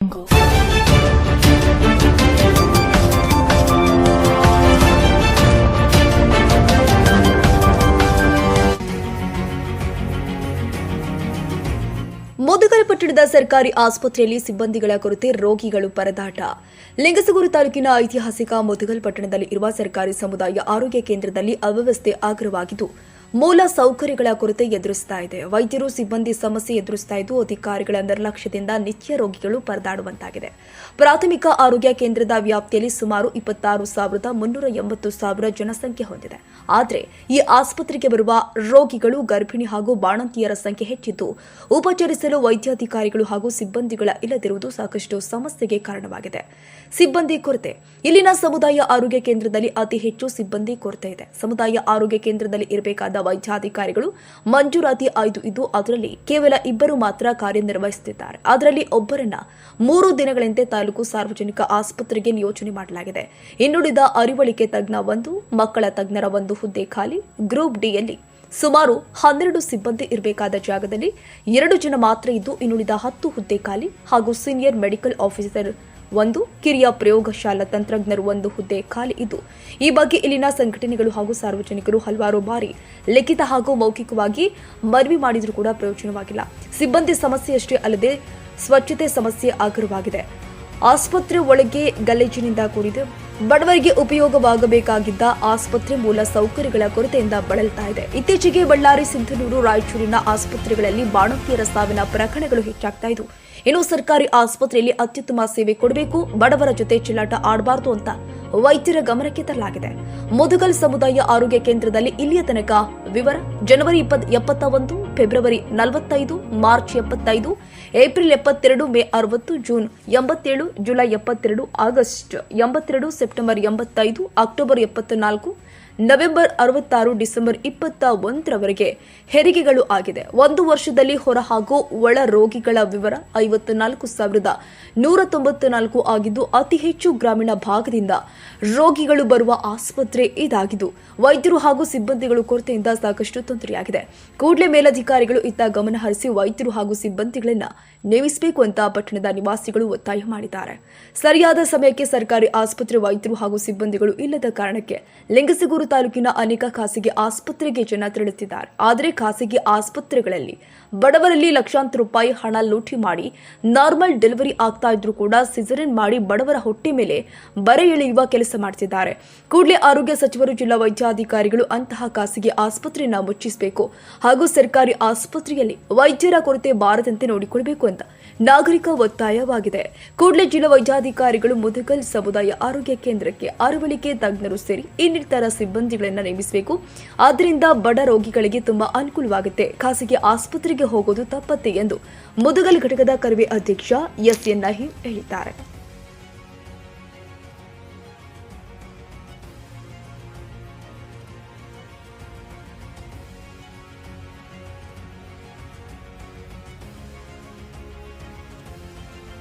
ಮುದುಗರ ಪಟ್ಟಣದ ಸರ್ಕಾರಿ ಆಸ್ಪತ್ರೆಯಲ್ಲಿ ಸಿಬ್ಬಂದಿಗಳ ಕೊರತೆ, ರೋಗಿಗಳು ಪರದಾಟ. ಲಿಂಗಸಗೂರು ತಾಲೂಕಿನ ಐತಿಹಾಸಿಕ ಮುದುಗಲ್ ಪಟ್ಟಣದಲ್ಲಿ ಇರುವ ಸರ್ಕಾರಿ ಸಮುದಾಯ ಆರೋಗ್ಯ ಕೇಂದ್ರದಲ್ಲಿ ಅವ್ಯವಸ್ಥೆ ಆಗ್ರವಾಗಿದ್ದು ಮೂಲ ಸೌಕರ್ಯಗಳ ಕೊರತೆ ಎದುರಿಸ್ತಾ ಇದೆ. ವೈದ್ಯರು ಸಿಬ್ಬಂದಿ ಸಮಸ್ಯೆ ಎದುರಿಸ್ತಾ ಇದ್ದು, ಅಧಿಕಾರಿಗಳ ನಿರ್ಲಕ್ಷ್ಯದಿಂದ ನಿತ್ಯ ರೋಗಿಗಳು ಪರದಾಡುವಂತಾಗಿದೆ. ಪ್ರಾಥಮಿಕ ಆರೋಗ್ಯ ಕೇಂದ್ರದ ವ್ಯಾಪ್ತಿಯಲ್ಲಿ ಸುಮಾರು ಇಪ್ಪತ್ತಾರು ಸಾವಿರದ ಮುನ್ನೂರ ಎಂಬತ್ತು ಸಾವಿರ ಜನಸಂಖ್ಯೆ ಹೊಂದಿದೆ. ಆದರೆ, ಈ ಆಸ್ಪತ್ರೆಗೆ ಬರುವ ರೋಗಿಗಳು, ಗರ್ಭಿಣಿ ಹಾಗೂ ಬಾಣಂತಿಯರ ಸಂಖ್ಯೆ ಹೆಚ್ಚಿದ್ದು, ಉಪಚರಿಸಲು ವೈದ್ಯಾಧಿಕಾರಿಗಳು ಹಾಗೂ ಸಿಬ್ಬಂದಿಗಳ ಇಲ್ಲದಿರುವುದು ಸಾಕಷ್ಟು ಸಮಸ್ಯೆಗೆ ಕಾರಣವಾಗಿದೆ. ಸಿಬ್ಬಂದಿ ಕೊರತೆ. ಇಲ್ಲಿನ ಸಮುದಾಯ ಆರೋಗ್ಯ ಕೇಂದ್ರದಲ್ಲಿ ಅತಿ ಹೆಚ್ಚು ಸಿಬ್ಬಂದಿ ಕೊರತೆ ಇದೆ. ಸಮುದಾಯ ಆರೋಗ್ಯ ಕೇಂದ್ರದಲ್ಲಿ ಇರಬೇಕಾದ ವೈದ್ಯಾಧಿಕಾರಿಗಳು ಮಂಜೂರಾತಿ ಐದು ಇದ್ದು ಅದರಲ್ಲಿ ಕೇವಲ ಇಬ್ಬರು ಮಾತ್ರ ಕಾರ್ಯನಿರ್ವಹಿಸುತ್ತಿದ್ದಾರೆ. ಅದರಲ್ಲಿ ಒಬ್ಬರನ್ನ ಮೂರು ದಿನಗಳಂತೆ ತಾಲೂಕು ಸಾರ್ವಜನಿಕ ಆಸ್ಪತ್ರೆಗೆ ನಿಯೋಜನೆ ಮಾಡಲಾಗಿದೆ. ಇನ್ನುಳಿದ ಅರಿವಳಿಕೆ ತಜ್ಞ ಒಂದು, ಮಕ್ಕಳ ತಜ್ಞರ ಒಂದು ಹುದ್ದೆ ಖಾಲಿ. ಗ್ರೂಪ್ ಡಿಯಲ್ಲಿ ಸುಮಾರು ಹನ್ನೆರಡು ಸಿಬ್ಬಂದಿ ಇರಬೇಕಾದ ಜಾಗದಲ್ಲಿ ಎರಡು ಜನ ಮಾತ್ರ ಇದ್ದು, ಇನ್ನುಳಿದ ಹತ್ತು ಹುದ್ದೆ ಖಾಲಿ ಹಾಗೂ ಸೀನಿಯರ್ ಮೆಡಿಕಲ್ ಆಫೀಸರ್ ಒಂದು ಕಿರಿಯ ಪ್ರಯೋಗಶಾಲಾ ತಂತ್ರಜ್ಞರು ಒಂದು ಹುದ್ದೆ ಖಾಲಿ ಇದು ಈ ಬಗ್ಗೆ ಇಲ್ಲಿನ ಸಂಘಟನೆಗಳು ಹಾಗೂ ಸಾರ್ವಜನಿಕರು ಹಲವಾರು ಬಾರಿ ಲಿಖಿತ ಹಾಗೂ ಮೌಖಿಕವಾಗಿ ಮನವಿ ಮಾಡಿದರೂ ಕೂಡ ಪ್ರಯೋಜನವಾಗಿಲ್ಲ. ಸಿಬ್ಬಂದಿ ಸಮಸ್ಯೆಯಷ್ಟೇ ಅಲ್ಲದೆ ಸ್ವಚ್ಛತೆ ಸಮಸ್ಯೆ ಆಗರವಾಗಿದೆ ಆಸ್ಪತ್ರೆ ಒಳಗೆ ಗಲೇಜಿನಿಂದ ಕೂಡಿದೆ. ಬಡವರಿಗೆ ಉಪಯೋಗವಾಗಬೇಕಾಗಿದ್ದ ಆಸ್ಪತ್ರೆ ಮೂಲ ಸೌಕರ್ಯಗಳ ಕೊರತೆಯಿಂದ ಬಳಲ್ತಾ ಇದೆ. ಇತ್ತೀಚೆಗೆ ಬಳ್ಳಾರಿ, ಸಿಂಧನೂರು, ರಾಯಚೂರಿನ ಆಸ್ಪತ್ರೆಗಳಲ್ಲಿ ಬಾಣಂತಿಯರ ಸಾವಿನ ಪ್ರಕರಣಗಳು ಹೆಚ್ಚಾಗ್ತಾ ಇದ್ವು. ಇನ್ನು ಸರ್ಕಾರಿ ಆಸ್ಪತ್ರೆಯಲ್ಲಿ ಅತ್ಯುತ್ತಮ ಸೇವೆ ಕೊಡಬೇಕು, ಬಡವರ ಜೊತೆ ಚೆಲ್ಲಾಟ ಆಡಬಾರದು ಅಂತ ವೈದ್ಯರ ಗಮನಕ್ಕೆ ತರಲಾಗಿದೆ. ಮುದುಗಲ್ ಸಮುದಾಯ ಆರೋಗ್ಯ ಕೇಂದ್ರದಲ್ಲಿ ಇಲ್ಲಿಯ ತನಕ ವಿವರ ಜನವರಿ ಎಪ್ಪತ್ತ ಒಂದು ಫೆಬ್ರವರಿ ನಲವತ್ತೈದು, ಮಾರ್ಚ್ ಎಪ್ಪತ್ತೈದು, ಏಪ್ರಿಲ್ ಎಪ್ಪತ್ತೆರಡು, ಮೇ ಅರವತ್ತು, ಜೂನ್ ಎಂಬತ್ತೇಳು, ಜುಲೈ ಎಪ್ಪತ್ತೆರಡು, ಆಗಸ್ಟ್ ಎಂಬತ್ತೆರಡು, ಸೆಪ್ಟೆಂಬರ್ ಎಂಬತ್ತೈದು, ಅಕ್ಟೋಬರ್ ಎಪ್ಪತ್ತ ನಾಲ್ಕು ನವೆಂಬರ್ ಅರವತ್ತಾರು ಡಿಸೆಂಬರ್ ಇಪ್ಪತ್ತ ಒಂದರವರೆಗೆ ಹೆರಿಗೆಗಳು ಆಗಿದೆ. ಒಂದು ವರ್ಷದಲ್ಲಿ ಹೊರ ಹಾಗೂ ಒಳ ರೋಗಿಗಳ ವಿವರ ಐವತ್ತು ನಾಲ್ಕು ಸಾವಿರದ ನೂರ ತೊಂಬತ್ತು ನಾಲ್ಕು ಆಗಿದ್ದು, ಅತಿ ಹೆಚ್ಚು ಗ್ರಾಮೀಣ ಭಾಗದಿಂದ ರೋಗಿಗಳು ಬರುವ ಆಸ್ಪತ್ರೆ ಇದಾಗಿದ್ದು, ವೈದ್ಯರು ಹಾಗೂ ಸಿಬ್ಬಂದಿಗಳು ಕೊರತೆಯಿಂದ ಸಾಕಷ್ಟು ತೊಂದರೆಯಾಗಿದೆ. ಕೂಡಲೇ ಮೇಲಧಿಕಾರಿಗಳು ಇತ್ತ ಗಮನ ಹರಿಸಿ ವೈದ್ಯರು ಹಾಗೂ ಸಿಬ್ಬಂದಿಗಳನ್ನ ನೇಮಿಸಬೇಕು ಅಂತ ಪಟ್ಟಣದ ನಿವಾಸಿಗಳು ಒತ್ತಾಯ ಮಾಡಿದ್ದಾರೆ. ಸರಿಯಾದ ಸಮಯಕ್ಕೆ ಸರ್ಕಾರಿ ಆಸ್ಪತ್ರೆ ವೈದ್ಯರು ಹಾಗೂ ಸಿಬ್ಬಂದಿಗಳು ಇಲ್ಲದ ಕಾರಣಕ್ಕೆ ಲಿಂಗಸಗೂರು ತಾಲೂಕಿನ ಅನೇಕ ಖಾಸಗಿ ಆಸ್ಪತ್ರೆಗೆ ಜನ ತೆರಳುತ್ತಿದ್ದಾರೆ. ಆದರೆ ಖಾಸಗಿ ಆಸ್ಪತ್ರೆಗಳಲ್ಲಿ ಬಡವರಲ್ಲಿ ಲಕ್ಷಾಂತರ ರೂಪಾಯಿ ಹಣ ಲೂಟಿ ಮಾಡಿ ನಾರ್ಮಲ್ ಡೆಲಿವರಿ ಆಗ್ತಾ ಇದ್ರೂ ಕೂಡ ಸಿಸರಿನ್ ಮಾಡಿ ಬಡವರ ಹೊಟ್ಟೆ ಮೇಲೆ ಬರೆ ಎಳೆಯುವ ಕೆಲಸ ಮಾಡ್ತಿದ್ದಾರೆ. ಕೂಡಲೇ ಆರೋಗ್ಯ ಸಚಿವರು, ಜಿಲ್ಲಾ ವೈದ್ಯಾಧಿಕಾರಿಗಳು ಅಂತಹ ಖಾಸಗಿ ಆಸ್ಪತ್ರೆಯನ್ನು ಮುಚ್ಚಿಸಬೇಕು ಹಾಗೂ ಸರ್ಕಾರಿ ಆಸ್ಪತ್ರೆಯಲ್ಲಿ ವೈದ್ಯರ ಕೊರತೆ ಬಾರದಂತೆ ನೋಡಿಕೊಳ್ಳಬೇಕು ಅಂತ ನಾಗರಿಕ ಒತ್ತಾಯವಾಗಿದೆ. ಕೂಡಲೇ ಜಿಲ್ಲಾ ವೈದ್ಯಾಧಿಕಾರಿಗಳು ಮುದಗಲ್ ಸಮುದಾಯ ಆರೋಗ್ಯ ಕೇಂದ್ರಕ್ಕೆ ಅರವಳಿಕೆ ತಜ್ಞರು ಸೇರಿ ಇನ್ನಿತರ ಸಿಬ್ಬಂದಿಗಳನ್ನು ನೇಮಿಸಬೇಕು. ಆದ್ದರಿಂದ ಬಡ ರೋಗಿಗಳಿಗೆ ತುಂಬಾ ಅನುಕೂಲವಾಗುತ್ತೆ. ಖಾಸಗಿ ಆಸ್ಪತ್ರೆಗೆ ಹೋಗೋದು ತಪ್ಪತ್ತೆ ಎಂದು ಮುದಗಲ್ ಘಟಕದ ಕರ್ವೆ ಅಧ್ಯಕ್ಷ ಎಸ್ ಎನ್ ನಹೀಂ ಹೇಳಿದ್ದಾರೆ.